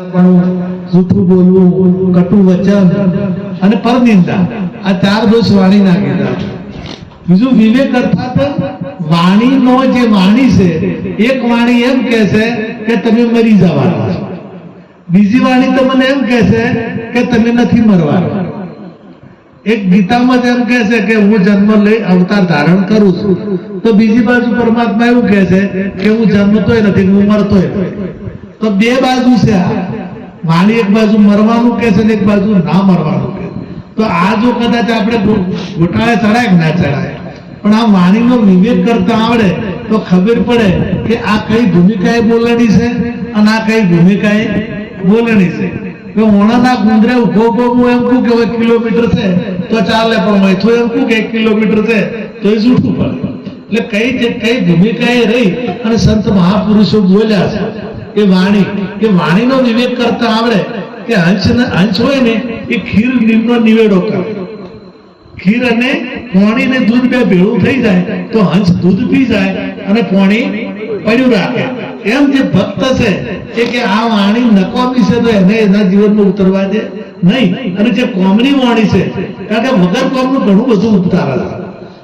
જૂઠું બોલવું, કટુ વચન અને પરનિંદા. આ ચાર દોષ વાણીના કીધા. બીજું, વિવેક અર્થાત વાણીનો જે વાણી છે, એક વાણી એમ કહે કે તમે મરી જવાના છો. બીજી વાણી તમને એમ કહે કે તમે નથી મરવાના. એક ગીતામાં એમ કહે છે કે હું જન્મ લઈ અવતાર ધારણ કરું છું. તો બીજી બાજુ પરમાત્મા એવું કહે છે કે હું જન્મતોય નથી, હું મરતોય તો બે બાજુ છે આ. વાણી એક બાજુ મરવાનું કે છે ને એક બાજુ ના મરવાનું કે તો આ જો કદાચ આપણે ગોટાળે ચડાય ના ચડાય. પણ આ વાણીનો વિવેક કરતા આવડે તો ખબર પડે કે આ કઈ ભૂમિકાએ બોલણી છે અને આ કઈ ભૂમિકાએ બોલણી છે. કે ઓણાના ગુંદરે ઊભો ઊભો હું એમ કહું કે કિલોમીટર છે, તો ચાલે પણ મૈથું એમ કહું કે એક કિલોમીટર છે તો એ જૂઠું પડે. એટલે કઈ કઈ ભૂમિકાએ રહી અને સંત મહાપુરુષો બોલ્યા છે. એ વાણી, કે વાણીનો વિવેક કરતા આવડે, કે હંસ હંસ હોય ને, એ ખીર નીમનો નિવેડો કરે. ખીર અને પોણી ને દૂધ બે ભેળું થઈ જાય, તો હંસ દૂધ પી જાય અને પોણી પડ્યું રાખે. એમ જે ભક્ત છે, એ કે આ વાણી નકામી છે તો એને એના જીવનમાં ઉતરવા દે. નહીં, અને જે કોમની વાણી છે, કારણ કે વગર કોમનું ઘણું બધું ઉતારે છે.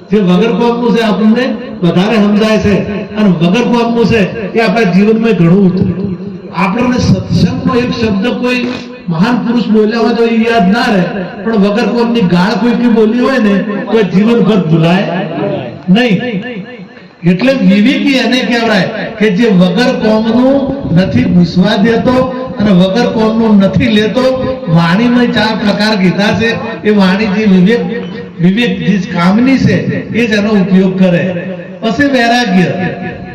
જે વગર કોમનું છે આપણને વધારે સમજાય છે. અને વગર કોમનું છે એ આપણા જીવનમાં ઘણું ઉતરે. આપણને સત્સંગનો એક શબ્દ કોઈ મહાન પુરુષ બોલ્યા હોય તો એ યાદ ના રહે. પણ વગર કોમની ગાળ કોઈ બોલી હોય ને, તો જીવનભર ભૂલાય નહીં. એટલે વિવેકી એને કહેવાય કે જે વગર કોમનું નથી ઘૂસવા દેતો અને વગર કોમનું નથી લેતો, વાણીમાં ચાર પ્રકાર કીધા છે. એ વાણી જે વિવેક વિવેક જે કામની છે એ જ એનો ઉપયોગ કરે. પછી વૈરાગ્ય.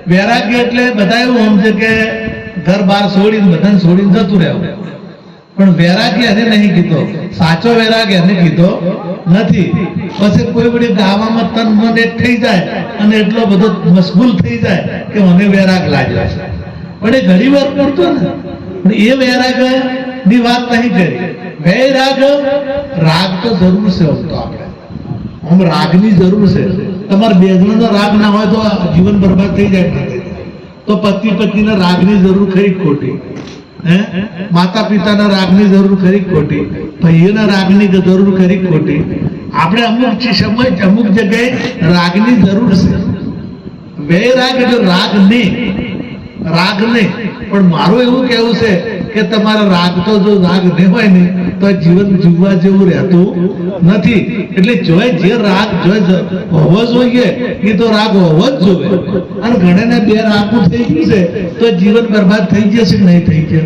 વૈરાગ્ય એટલે બધા એવું સમજે કે ઘર બહાર છોડીને બધાને છોડીને જતું રહેવું. પણ વૈરાગ્ય એને નહીં કીધો. સાચો વૈરાગ્ય એને કીધો નથી. પછી કોઈ બધી ગાવામાં તન મન એક થઈ જાય અને એટલો બધો મશગુલ થઈ જાય કે મને વૈરાગ લાગ્યો છે. પણ એ ઘણી વાર પડતો ને. પણ એ વૈરાગની વાત નહીં કરી. વૈરાગ રાગ તો જરૂર છે આપણે આમ રાગની જરૂર છે. તમારે બેજણનો રાગ ના હોય તો જીવન બરબાદ થઈ જાય. તો પતિ પત્નીના રાગની જરૂર ખરી ખોટી? હે? માતા પિતાના રાગની જરૂર ખરી ખોટી? ભાઈઓના રાગની જરૂર ખરી ખોટી? આપણે અમુક સમય અમુક જગ્યાએ રાગની જરૂર છે. વૈરાગ એટલે રાગ નહીં. રાગ નહીં. પણ મારું એવું કહેવું છે કે તમારો રાગ તો જો રાગ ન હોય ને તો જીવન જીવવા જેવું રહેતું નથી. એટલે જોય જે રાગ જોય હોવો જોઈએ, એ તો રાગ હોવો જ જોવે અને ઘણાને બે રાગું થઈ ગયું છે, તો જીવન બરબાદ થઈ જશે કે નહીં થઈ જશે?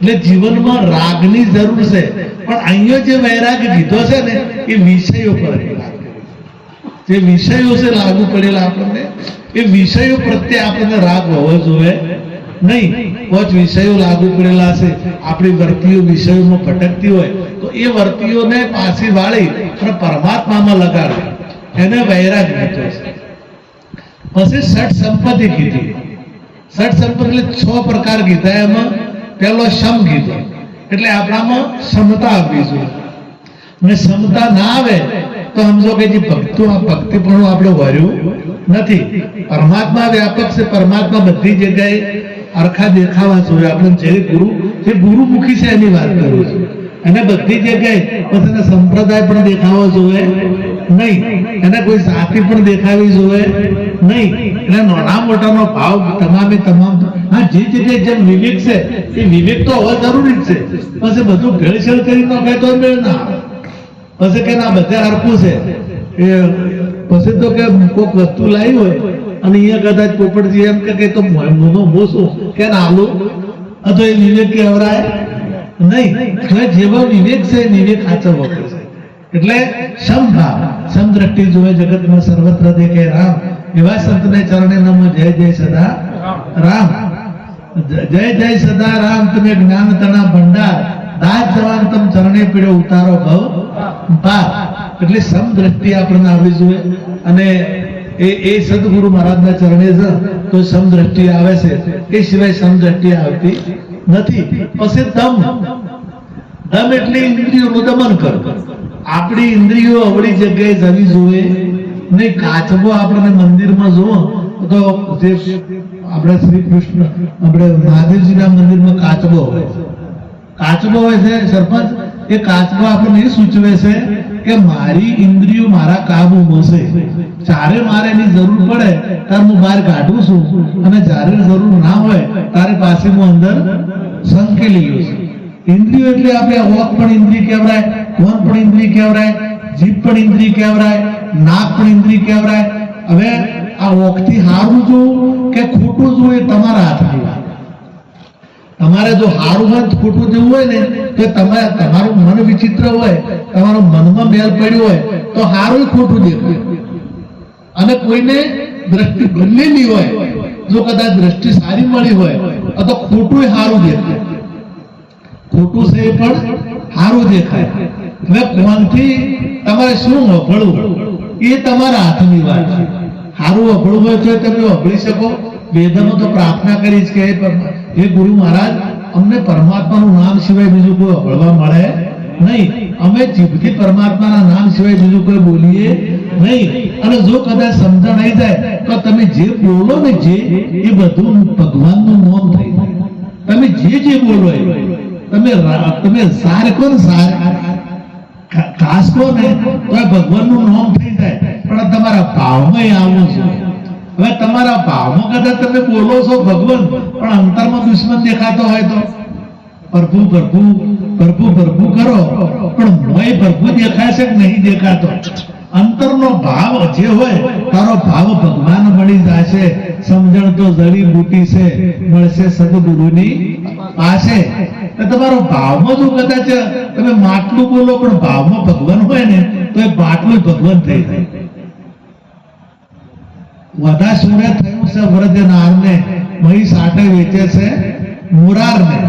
એટલે જીવનમાં રાગની જરૂર છે. પણ અહીંયા જે વૈરાગ લીધો છે ને, એ વિષયો પર જે વિષયો છે લાગુ પડેલા આપણને, એ વિષયો પ્રત્યે આપણને રાગ હોવો જોઈએ. નહીં, કોચ વિષયો લાગુ પડેલા છે. આપણી વર્તીઓ વિષયોમાં ભટકતી હોય તો એ વર્તીઓને પાછી વાળી અને પરમાત્મામાં લગાડે એને વૈરાગ કીધો છે. પછી ષટ સંપત્તિ કીધી. ષટ સંપત્તિ એટલે છ પ્રકાર કીધા એમાં. પહેલો સમ કીધો. એટલે આપણામાં ક્ષમતા આવવી જોઈએ. અને ક્ષમતા ના આવે તો સમજો કે જે ભક્તો, આ ભક્તિપણું આપણે વર્યું નથી. પરમાત્મા વ્યાપક છે. પરમાત્મા બધી જગ્યાએ અરખા દેખાવા જોઈએ. આપણે જે ગુરુ, જે ગુરુમુખી છે એની વાત કરું છું. અને બધી જગ્યાએ પછી એને સંપ્રદાય પણ દેખાવો જોઈએ. નહીં. એને કોઈ જાતિ પણ દેખાવી જોઈએ. નહીં. એટલે નાના મોટાનો ભાવ તમામે તમામ હા, જે જગ્યાએ જેમ વિવેક છે, એ વિવેક તો હોવા જરૂરી જ છે. પછી બધું ભેળસેળ કરી નાખે તો મેળ ના પછી કે ના, બધા હરખું છે. એ, પછી તો કે કોઈક વસ્તુ લાવી હોય અને અહીંયા કદાચ પોપટજી એમ કે તો મોનો મોસો. કે આલો તો એ વિવેક કહેવરાય નહીં. હવે વિવેક છે વિવેક સાચવવો એટલે સમભાવ સમદ્રષ્ટિ જોવે જગતમાં સર્વત્ર દેખે રામ. એવા સંતને ચરણે નમો જય જય સદા રામ. જય જય સદા રામ, તમે જ્ઞાન તના ભંડાર. દાસ જવાન તમ ચરણે પીડો ઉતારો ભવ પાર. એટલે સમદ્રષ્ટિ આપણને આવવી જોઈએ અને એ સદગુરુ મહારાજના ચરણે જ તો સમદ્રષ્ટિ આવે છે. એ સિવાય સમદ્રષ્ટિ આવતી નથી. પછી દમ દમ એટલે ઇન્દ્રિયોનું દમન કર. આપણી ઇન્દ્રિયો અવળી જગ્યાએ જવી જોઈએ. નહીં કાચબો આપણને મંદિરમાં જુઓ, તો જે આપણે શ્રી કૃષ્ણ, આપણે મહાદેવજીના મંદિરમાં કાચબો હોય. કાચબો હોય છે, સરપંચ, એ કાચબો આપણને એ સૂચવે છે કે મારી ઇન્દ્રિયો મારા કાબુમાં છે જ્યારે મારે એની જરૂર પડે, ત્યારે હું બહાર કાઢું છું. અને જ્યારે જરૂર ના હોય, તારે પાસે હું અંદર સંકેલી ગયો છું. ઇન્દ્રિયો એટલે આપણે ઓક પણ ઇન્દ્રિય કહેવરાય મન પણ ઇન્દ્રિય કહેવરાય જીભ પણ ઇન્દ્રિય કહેવરાય નાક પણ ઇન્દ્રિય કહેવરાય હવે આ ઓકથી હારું જોવું કે ખોટું જોવું એ તમારા વાત તમારે જો સારું મન ખોટું જેવું હોય ને, તો તમે તમારું મન વિચિત્ર હોય, તમારું મનમાં મેલ પડ્યું હોય, તો સારું ખોટું દેખાય. અને કોઈને દ્રષ્ટિ બદલેલી હોય, જો કદાચ દ્રષ્ટિ સારી મળી હોય તો ખોટું સારું દેખાય. ખોટું છે પણ સારું દેખાય. હવે કોણથી તમારે શું વફળવું એ તમારા હાથની વાત છે. સારું વફળવું હોય તો તમે વફળી શકો. વેદનો તો પ્રાર્થના કરી છે કે હે ગુરુ મહારાજ, અમને પરમાત્માનું નામ સિવાય બીજું કોઈ અભળવા મળે નહીં. અમે જીભથી પરમાત્માના નામ સિવાય બીજું કોઈ બોલીએ નહીં. અને જો કદાચ સમજણ આવી જાય, તો તમે જે બોલો ને જે, એ બધું ભગવાનનું નામ થઈ જાય. તમે જે જે બોલો એ, તમે તમે સાર કોણ સાર? ખાસ કોને તો ભગવાનનું નામ થઈ જાય. પણ તમારા ભાવમાં આવવું છે હવે તમારા ભાવમાં કદાચ તમે બોલો છો ભગવાન, પણ અંતરમાં દુશ્મન દેખાતો હોય તો? પ્રભુ પ્રભુ પ્રભુ પ્રભુ કરો, પણ મોય પ્રભુ દેખાય છે કે નહીં દેખાતો? અંતરનો ભાવ જે હોય, તારો ભાવ ભગવાન મળી જશે સમજણ તો જડી બુટી છે, મળશે સદગુરુની પાસે. તમારો ભાવમાં જો કદાચ તમે માટલું બોલો, પણ ભાવમાં ભગવાન હોય ને, તો એ માટલું ભગવાન થઈ જાય. વધા સુરે થયું છે વ્રજનારને મહી સાટે વેચે છે, મુરારને.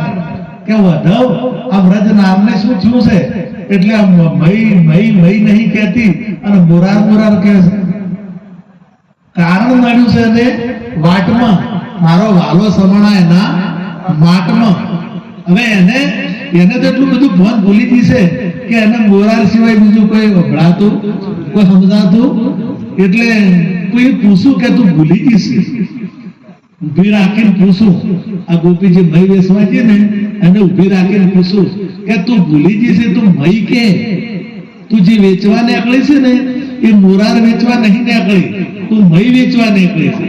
કે વધવ, આ વ્રજનારને શું થયું છે? એટલે મ- મહી મહી નહીં કહેતી અને મુરાર મુરાર કહે છે. કારણ મળ્યું છે ને વાટમાં. મારો વાલો સમણા એના માટમાં હવે એને એને તો એટલું બધું ભણ ભૂલી ગઈ છે કે એને મોરાર સિવાય બીજું કોઈ વભળાતું, કોઈ સમજાતું એટલે કોઈ પૂછું કે તું ભૂલી જઈશ ઊભી રાખીને પૂછું આ ગોપીજી મય બેસવા છે ને એને ઊભી રાખીને પૂછું કે તું ભૂલી જઈશ તું મય કે તું જે વેચવા નીકળી છે ને એ મોરાર વેચવા નહીં નીકળી તું મય વેચવા નીકળી છે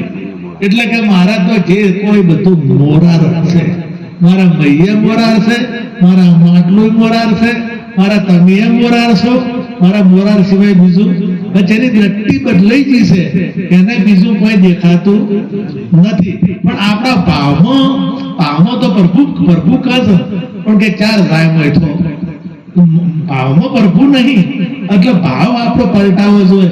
એટલે કે મારા તો જે કોઈ બધું મોરાર છે મારા મૈયે મોરાર છે મારા માટલું મોરાર છે મારા તમે મોરાર છો મારા મોરાર સિવાય બીજું જેની દ્રષ્ટિ બદલાઈ ગઈ છે, એને બીજું કોઈ દેખાતું નથી. પણ આપણા ભાવમાં ભાવમાં તો પ્રભુ પ્રભુ કહે પણ કે ચાર રાય હોય ભાવમાં પ્રભુ નહીં, એટલે ભાવ આપણો પલટાવો જોઈએ.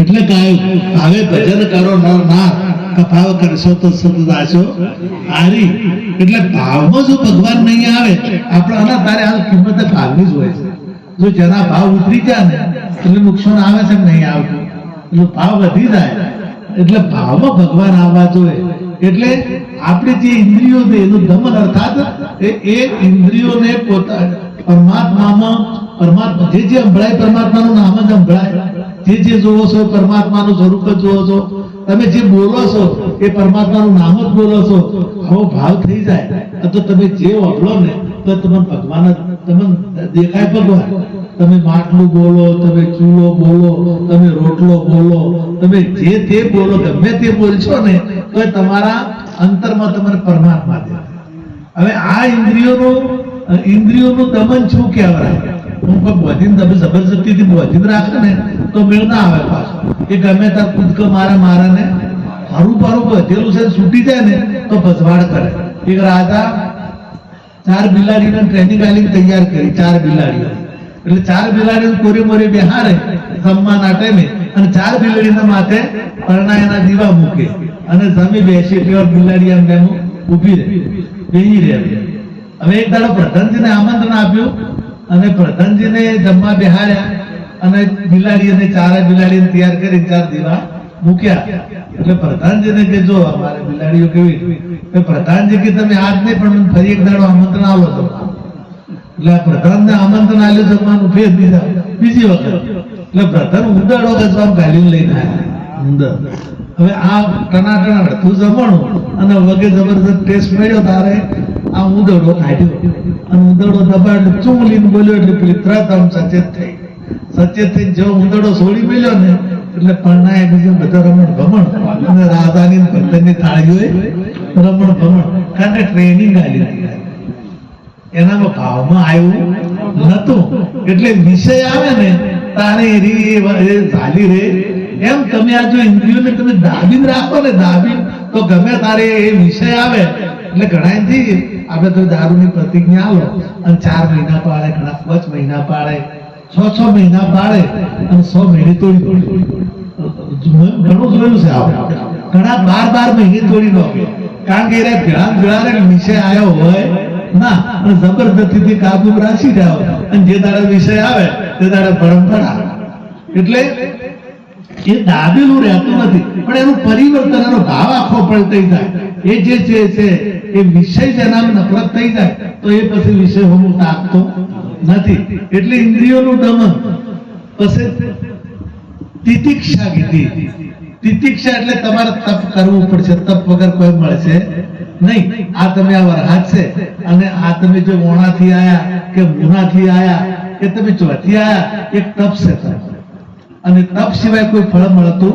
એટલે કહ્યું ભાવે ભજન કરો ના કપાવ કરશો તો સતદાશો હારી. એટલે ભાવમાં જો ભગવાન નહીં આવે, આપણે, આના તારે આ કિંમત ભાવની જ હોય છે. જો જેના ભાવ ઉતરી જાય ને એટલે નુકસાન આવે છે નહીં આવતું. એટલે ભાવ વધી જાય. એટલે ભાવમાં ભગવાન આવવા જોઈએ. એટલે આપણે જે ઇન્દ્રિયો છે, એનું દમન અર્થાત એ ઇન્દ્રિયોને પોતા પરમાત્મામાં, પરમાત્મા જે જે સંભળાય, પરમાત્માનું નામ જ સંભળાય. જે જે જોવો છો, પરમાત્માનું સ્વરૂપ જ જોવો છો. તમે જે બોલો છો, એ પરમાત્માનું નામ જ બોલો છો. આવો ભાવ થઈ જાય. તો તમે જે વાપરો ને, તો તમને ભગવાન જ ભગવાન તમે માટલું બોલો, તમે ચૂલો બોલો, તમે રોટલો બોલો, તમે જે તે બોલો, ગમે તે બોલશો ને, તો તમારા અંતરમાં તમને પરમાત્મા દે હવે આ ઇન્દ્રિયોનું ઇન્દ્રિયોનું દમન શું કહેવાય? હું કોઈ બોધીને તમે જબરજસ્તીથી બોધીને રાખે ને, તો મેળ ના આવે પાછો. એ ગમે ત્યાં કૂદકો મારે મારે ને હરું પારું બધેલું છે છૂટી જાય ને, તો ભજવાડ કરે. એક રાજા ચાર બિલાડીને ટ્રેનિંગ આલીને તૈયાર કરી, ચાર બિલાડીઓ એટલે ચાર બિલાડીઓ કોરે મોરે બેહારે જમવાના ટાઈમે અને ચાર બિલાડીના માથે પરણાયના દીવા મૂકે અને જમી બેસી એટલે ઓર બિલાડી એમ તેમ ઊભી રહે, બેહી રહે. હવે એક દાડો પ્રધાનજીને આમંત્રણ આપ્યું અને પ્રધાનજીને જમવા બિહાર્યા અને બિલાડીને ચારે બિલાડીને તૈયાર કરી ચાર દીવા મૂક્યા. એટલે પ્રધાનજીને કે જો અમારે બિલાડીઓ કેવી? તો પ્રધાનજી કે તમે આજ નહીં, પણ ફરી એક દાડો આમંત્રણ આવો તો એટલે પ્રધાનને આમંત્રણ આવ્યું જમવાનું ફેર દીધા બીજી વખત. એટલે પ્રધાન ઉંદરડો ગજવા ગાલીને લઈને આવ્યા. હવે આ ટનાટણ અડધું જમણું, અને વગે જબરજસ્ત ટેસ્ટ મળ્યો તારે, આ ઉંદરડો કાઢ્યો. અને ઉંદરડો દબાય એટલે ચૂંગલીને બોલ્યો એટલે પેલી તરત આમ સચેત થઈ. સચેત થઈ જેવો ઉંદરડો છોડી મળ્યો ને એટલે પરણાય બીજું બધા રમણ ભમણ. અને રાધાની ભક્તની થાળીઓએ રમણ ભમણ. કારણ કે ટ્રેનિંગ આવી એનામાં ભાવમાં આવ્યું નતું એટલે વિષય આવે ને તારે એ ઝાલી રે. એમ તમે આ જો ઇન્દ્રિયોને તમે દાબીને રાખો ને દાબી તો ગમે તારે એ વિષય આવે. એટલે ઘણા થઈ આપણે તો દારૂની પ્રતિજ્ઞા આવો અને ચાર મહિના પાડે, ઘણા પાંચ મહિના પાડે. છ છ મહિના પાડે અને સો મહિને તોડી ઘણું જોયું છે આપણે ઘણા બાર બાર મહિને તોડી નો કારણ કે એને ભેળા ને વિષય આવ્યો હોય, ના અને જબરદસ્તીથી કાબુ રાખી જાઓ. અને જે દાડે વિષય આવે, તે દાડે પરંપરા. એટલે એ દાબેલું રહેતું નથી. પણ એનું પરિવર્તન, એનો ભાવ આખો પલટાઈ જાય. એ જે છે છે, એ વિષય જેના નફરત થઈ જાય, તો એ પછી વિષય હું તાકતો નથી. એટલે ઇન્દ્રિયોનું દમન. પછી તિતિક્ષા કીધી. તિતિક્ષા એટલે તમારે તપ કરવું પડશે. તપ વગર કોઈ મળશે નહીં. આ તમે આ વરહાદ છે. અને આ તમે જો મોણાથી આયા કે મુનાથી આયા કે તમે ચોથી આયા, એક તપ છે. અને તપ સિવાય કોઈ ફળ મળતું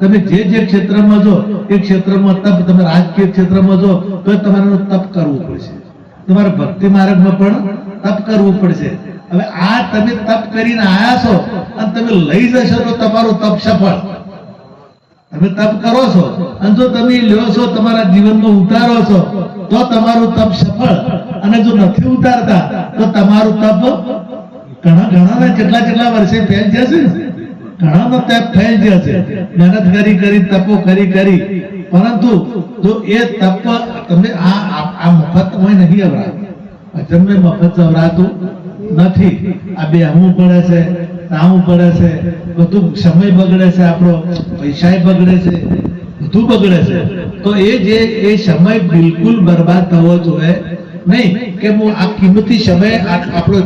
તમે જે જે ક્ષેત્રમાં જો, એ ક્ષેત્રમાં તપ, તમે રાજકીય ક્ષેત્રમાં જો, તો તમારે તપ કરવું પડશે. તમારે ભક્તિ માર્ગમાં પણ તપ કરવું પડશે. હવે આ તમે તપ કરીને આયા છો અને તમે લઈ જશો તો તમારું તપ સફળ. તમે તપ કરો છો અને જો તમે લ્યો છો, તમારા જીવનમાં ઉતારો છો, તો તમારું તપ સફળ. અને જો નથી ઉતારતા, તો તમારું તપ ઘણા ઘણા કેટલા કેટલા વર્ષે ફેલ જશે ને. ઘણાનો તપ ફેલ જશે. મહેનત કરી કરી, તપો કરી કરી. પરંતુ જો એ તપ તમને આ આ- મફત હોય નહીં અવરા તમને મફત અવરાતું નથી. આ બે હમું પડે છે તાવું પડે છે, બધું સમય બગડે છે આપણો પૈસા બગડે છે, બધું બગડે છે. તો એ જે એ સમય બિલકુલ બરબાદ થવો જોઈએ નહીં કે હું આ કિંમતી સમય આપણો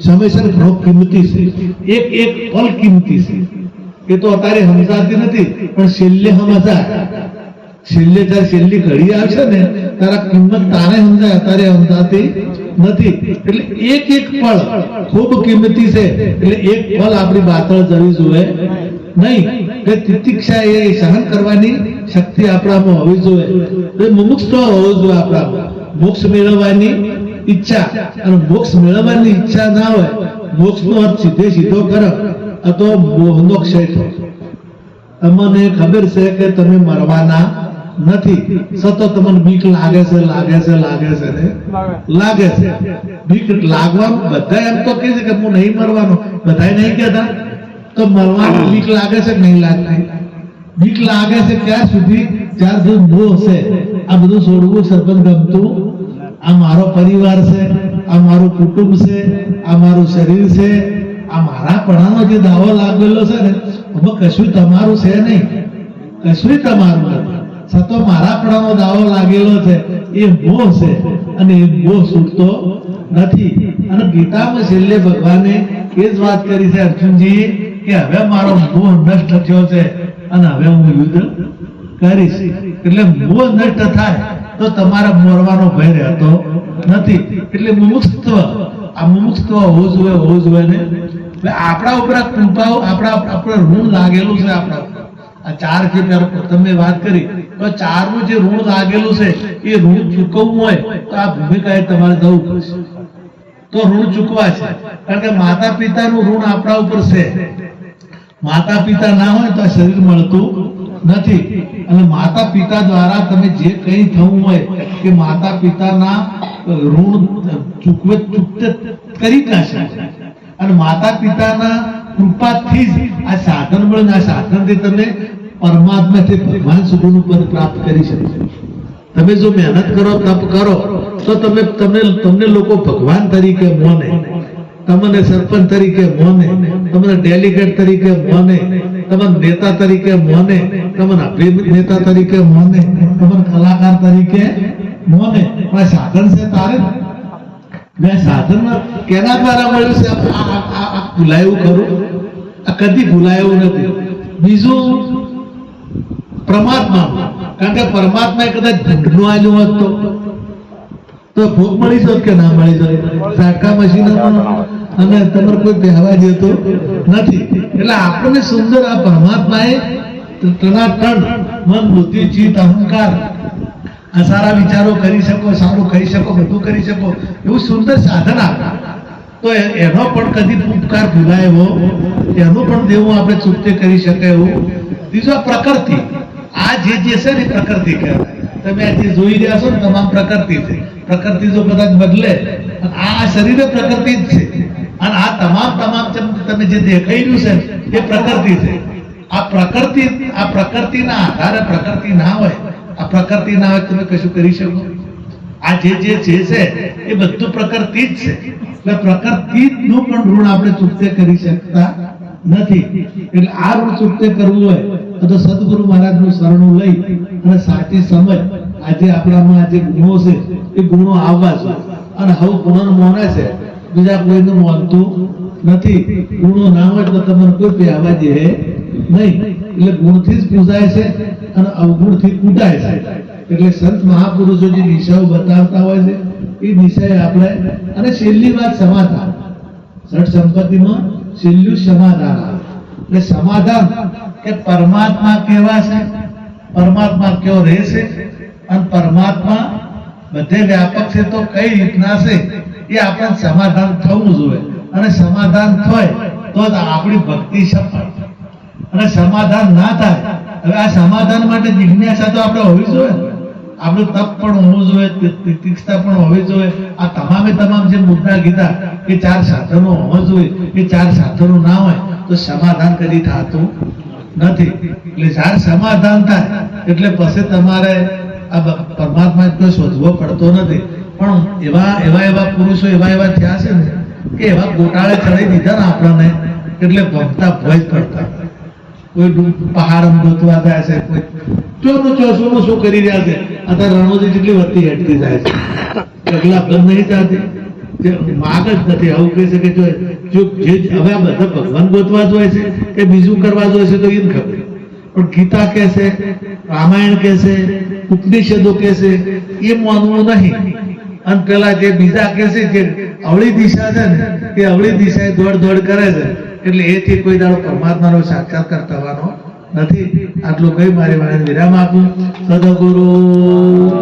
સમયસર ઘણો કિંમતી છે. એક એક પલ કિંમતી છે. એ તો અત્યારે સમજાતી નથી, પણ છેલ્લે સમજાય. છેલ્લે જ્યારે છેલ્લી ઘડી આવશે ને તારા કિંમત તારે સમજાય, અત્યારે સમજાતી નથી. એટલે એક એક પળ ખૂબ કિંમતી છે. એટલે એક પળ આપણી બાતળ જવી જોઈએ નહીં. કે તિતિક્ષા એ સહન કરવાની શક્તિ આપણામાં હોવી જોઈએ. એ મુમુક્ષ તો હોવો જોઈએ આપણામાં. મોક્ષ મેળવવાની ઈચ્છા. અને મોક્ષ મેળવવાની ઈચ્છા ના હોય, મોક્ષનો અર્થ સીધે સીધો કરો અથવા મોહનો ક્ષય થયો. તમને ખબર છે કે તમે મરવાના નથી. સતત મને બીક લાગે છે લાગે છે લાગે છે ને? લાગે છે. બીક લાગવાનું બધા એમ તો કહે છે કે હું નહીં મરવાનો. બધા નહીં કહેતા. તો મરવાનું બીક લાગે છે કે નહીં લાગતી બીક લાગે છે ક્યાં સુધી? જ્યાં સુધી મોહ છે આ બધું છોડવું સરપંચ ગમતું? આ મારો પરિવાર છે, આ મારું કુટુંબ છે, આ મારું શરીર છે, આ મારા પણાનો જે દાવો લાગેલો છે ને હવે કશું તમારું છે નહીં. કશું તમારું નથી. છતાં મારા પણાનો દાવો લાગેલો છે, એ મોહ છે અને એ મોહ છૂટતો નથી. અને ગીતામાં છેલ્લે ભગવાને એ જ વાત કરી છે, અર્જુનજી, કે હવે મારો મોહ નષ્ટ થયો છે અને હવે હું યુદ્ધ કરીશ. એટલે મોહ નષ્ટ થાય તો તમારા મોરવાનો ભય રહેતો નથી. એટલે મુમુક્ષત્વ, આ મુમુક્ષત્વ હોવું જોઈએ હોવું જોઈએ ને. આપણા ઉપર કૃપાઓ, આપણા આપણે ઋણ લાગેલું છે આપણા. આ ચાર પેર- તમે વાત કરી. તો ચારનું જે ઋણ લાગેલું છે, એ ઋણ ચૂકવવું હોય તો આ ભૂમિકાએ તમારે જવું પડશે. તો ઋણ ચૂકવા છે. કારણ કે માતા પિતાનું ઋણ આપણા ઉપર છે. માતા પિતા ના હોય તો આ શરીર મળતું નથી. અને માતા પિતા દ્વારા તમે જે કંઈ થવું હોય કે માતા પિતાના ઋણ ચૂકવે ચૂકતે કરી ના અને માતા પિતાના કૃપાથી જ આ સાધન મળે આ સાધનથી તમે પરમાત્માથી ભગવાન સુધીનું પદ પ્રાપ્ત કરી શકો તમે જો મહેનત કરો, તપ કરો, તો તમે, તમને તમને લોકો ભગવાન તરીકે મોને. તમને સરપંચ તરીકે મોને. તમને ડેલિગેટ તરીકે મોને. તમને નેતા તરીકે મોને. તમને અભિનેતા તરીકે મોને. તમને કલાકાર તરીકે મોને. પણ સાધન છે તારે. મેં સાધનમાં કેના દ્વારા મળ્યું છે? ભૂલાયું ખરું? આ કદી ભૂલાયું નથી. બીજું પરમાત્મા. કારણ કે પરમાત્મા કદાચ ભૂંડનું આલ્યું હોત તો. ભોગ મળી જાય કે ના મળી જાય ઝાટકા મશીનમાં? અને તમારે કોઈ પહેરવા જતો નથી. એટલે આપણને સુંદર આ પરમાત્માએ ટનાટન મન, બુદ્ધિ, ચિત્ત, અહંકાર આ સારા વિચારો કરી શકો, સારું કરી શકો, બધું કરી શકો, એવું સુંદર સાધન આપે. તો એનો પણ કદી ઉપકાર ભૂલાય એનું પણ દેવું આપણે ચૂકતે કરી શકે એવું. બીજું પ્રકૃતિ. આ જે જે છે ને પ્રકૃતિ કહેવાય. તમે આજે જોઈ રહ્યા છો ને, તમામ પ્રકૃતિ છે. પ્રકૃતિ જો કદાચ બદલે આ શરીર પ્રકૃતિ જ છે. અને આ તમામ તમામ તમે જે દેખાઈ રહ્યું છે એ પ્રકૃતિ છે. આ પ્રકૃતિ, આ પ્રકૃતિના આધારે પ્રકૃતિ ના હોય આ પ્રકૃતિ ના હોય તમે કશું કરી શકો? આ જે જે છે છે, એ બધું પ્રકૃતિ જ છે. એટલે પ્રકૃતિ નું પણ ઋણ આપણે ચૂકતે કરી શકતા નથી. એટલે આ ઋણ ચૂકતે કરવું હોય, તો સદગુરુ મહારાજનું શરણું લઈ અને સાચી સમજ આજે આપણામાં આ જે ગુણો છે, એ ગુણો આવવા છે અને હવે ગુણો મોને છે. બીજા કોઈને મોનતું નથી. ગુણો ના હોય તો તમને કોઈ પહેવા દે. નહીં, એટલે ગુણથી જ પૂજાય છે અને અવગુણથી કૂટાય છે. એટલે સંત મહાપુરુષો જે દિશાઓ બતાવતા હોય છે. એ દિશાએ આપણે, અને છેલ્લી વાત સમાધાન. સઠ સંપત્તિમાં છેલ્લું સમાધાન. આવે એટલે સમાધાન એ પરમાત્મા કેવા છે પરમાત્મા કેવો રહેશે, અને પરમાત્મા બધે વ્યાપક છે તો કઈ રીતના છે, એ આપણે સમાધાન થવું જોઈએ. અને સમાધાન થાય તો જ આપણી ભક્તિ સફળ અને સમાધાન ના થાય, હવે આ સમાધાન માટે જિજ્ઞાસા તો આપણે હોવી જોઈએ. આપણું તપ પણ હોવું જોઈએ, તિ- પણ હોવી જોઈએ. આ તમામે તમામ જે મુદ્દા કીધા એ ચાર સાધનો હોવા જોઈએ એ ચાર સાધનો ના હોય, તો સમાધાન કદી થતું નથી. એટલે જ્યારે સમાધાન થાય, એટલે પછી તમારે આ પરમાત્મા કોઈ શોધવો પડતો નથી. પણ એવા એવા એવા પુરુષો, એવા એવા થયા છે ને, કે એવા ગોટાળે ચડી દીધા ને આપણને, એટલે ભગતા ભય જ પડતા. કોઈ પહાડ ગોતવા જાય છે કોઈ. ચોનું ચોસુનું શું કરી રહ્યા છે? અત્યારે રણોજી જેટલી વધતી હેઠતી જાય છે. પગલા બંધ નહીં થતી માગ જ નથી. આવું કહી શકે જો જો હવે બધા ભગવાન ગોતવા જોઈએ છે કે બીજું કરવા જોઈએ છે તો એને ખબર. પણ ગીતા કે છે, રામાયણ કે છે, ઉપનિષદો કે છે, એ માનવું નહીં. અને પેલા જે બીજા કે છે જે અવળી દિશા છે ને, એ અવળી દિશાએ દોડ દોડ કરે છે. એટલે એથી કોઈ દાડો પરમાત્માનો સાક્ષાત્કાર થવાનો નથી. આટલું કઈ મારી વાણીને વિરામ આપું. સદગુરુ.